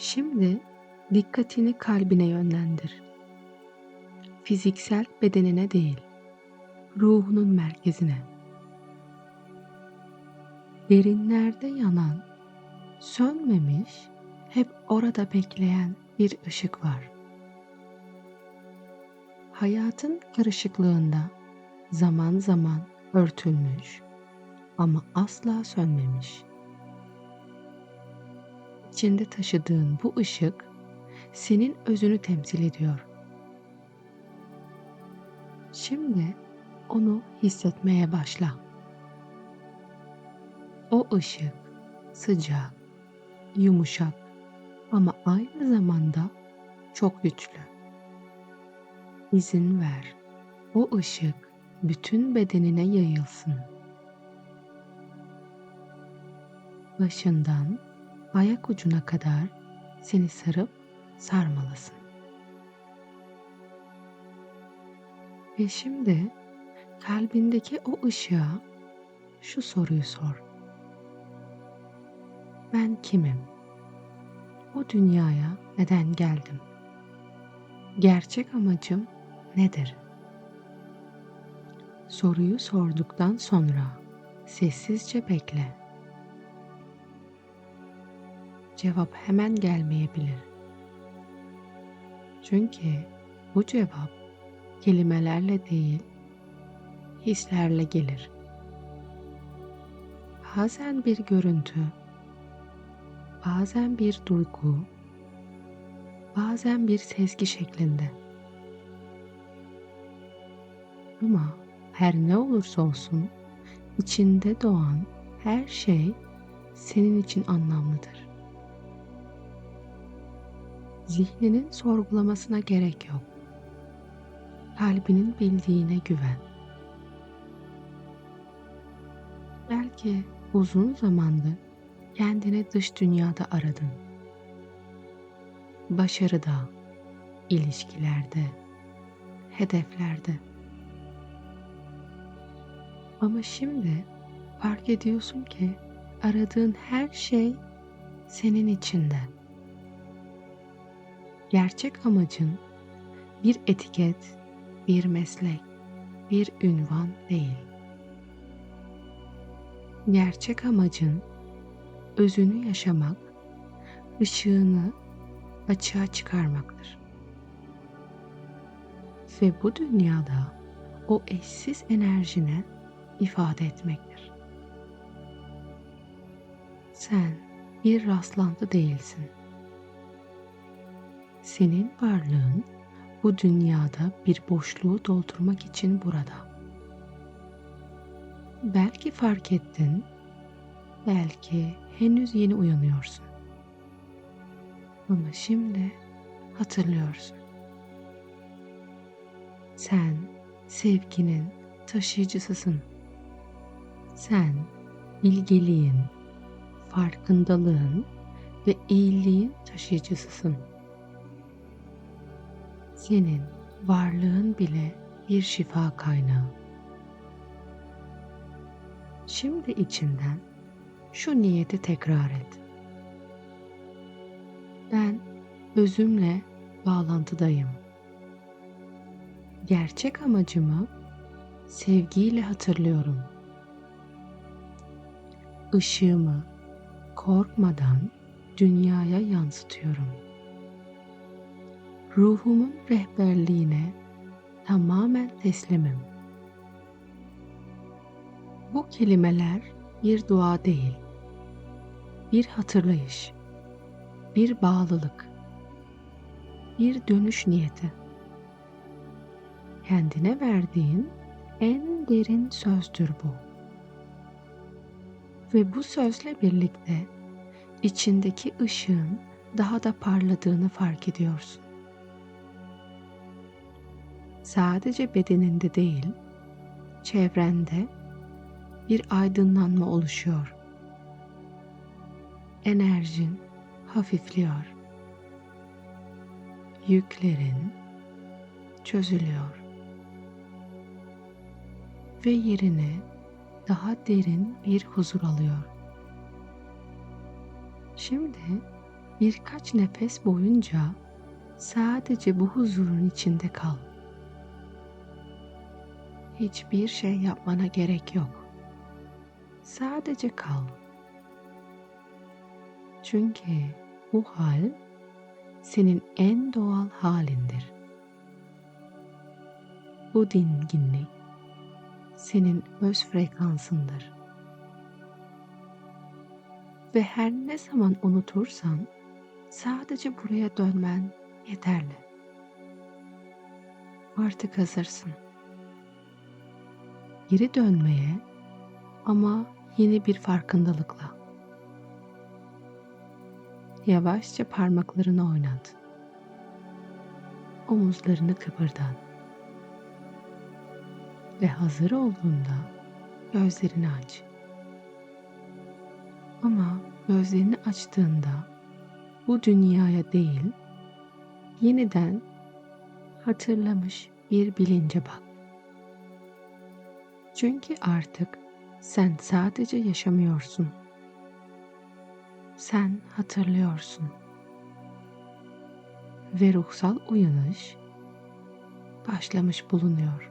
Şimdi dikkatini kalbine yönlendir. Fiziksel bedenine değil, ruhunun merkezine. Derinlerde yanan, sönmemiş, hep orada bekleyen bir ışık var. Hayatın karışıklığında zaman zaman örtülmüş ama asla sönmemiş. İçinde taşıdığın bu ışık senin özünü temsil ediyor. Şimdi onu hissetmeye başla. O ışık sıcak, yumuşak ama aynı zamanda çok güçlü. İzin ver. O ışık bütün bedenine yayılsın. Başından ayak ucuna kadar seni sarıp sarmalasın. Ve şimdi kalbindeki o ışığa şu soruyu sor. Ben kimim? Bu dünyaya neden geldim? Gerçek amacım nedir? Soruyu sorduktan sonra sessizce bekle. Cevap hemen gelmeyebilir. Çünkü bu cevap kelimelerle değil, hislerle gelir. Bazen bir görüntü, bazen bir duygu, bazen bir sezgi şeklinde. Ama her ne olursa olsun içinde doğan her şey senin için anlamlıdır. Zihninin sorgulamasına gerek yok. Kalbinin bildiğine güven. Belki uzun zamandır kendini dış dünyada aradın. Başarıda, ilişkilerde, hedeflerde. Ama şimdi fark ediyorsun ki aradığın her şey senin içinde. Gerçek amacın bir etiket, bir meslek, bir ünvan değil. Gerçek amacın özünü yaşamak, ışığını açığa çıkarmaktır. Ve bu dünyada o eşsiz enerjine ifade etmektir. Sen bir rastlantı değilsin. Senin varlığın bu dünyada bir boşluğu doldurmak için burada. Belki fark ettin, belki henüz yeni uyanıyorsun. Ama şimdi hatırlıyorsun. Sen sevginin taşıyıcısısın. Sen bilgeliğin, farkındalığın ve iyiliğin taşıyıcısısın. Senin varlığın bile bir şifa kaynağı. Şimdi içinden şu niyeti tekrar et. Ben özümle bağlantıdayım. Gerçek amacımı sevgiyle hatırlıyorum. Işığımı korkmadan dünyaya yansıtıyorum.'' Ruhumun rehberliğine tamamen teslimim. Bu kelimeler bir dua değil, bir hatırlayış, bir bağlılık, bir dönüş niyeti. Kendine verdiğin en derin sözdür bu. Ve bu sözle birlikte içindeki ışığın daha da parladığını fark ediyorsun sadece bedeninde değil, çevrende bir aydınlanma oluşuyor. Enerjin hafifliyor. Yüklerin çözülüyor. Ve yerine daha derin bir huzur alıyor. Şimdi Birkaç nefes boyunca sadece bu huzurun içinde kal. Hiçbir şey yapmana gerek yok. Sadece kal. Çünkü bu hal senin en doğal halindir. Bu dinginlik senin öz frekansındır. Ve her ne zaman unutursan sadece buraya dönmen yeterli. Artık hazırsın. Geri dönmeye ama yeni bir farkındalıkla. Yavaşça parmaklarını oynat. Omuzlarını kıpırdan. Ve hazır olduğunda gözlerini aç. Ama gözlerini açtığında bu dünyaya değil, yeniden hatırlamış bir bilince bak. Çünkü artık sen sadece yaşamıyorsun. Sen hatırlıyorsun. Ve ruhsal uyanış başlamış bulunuyor.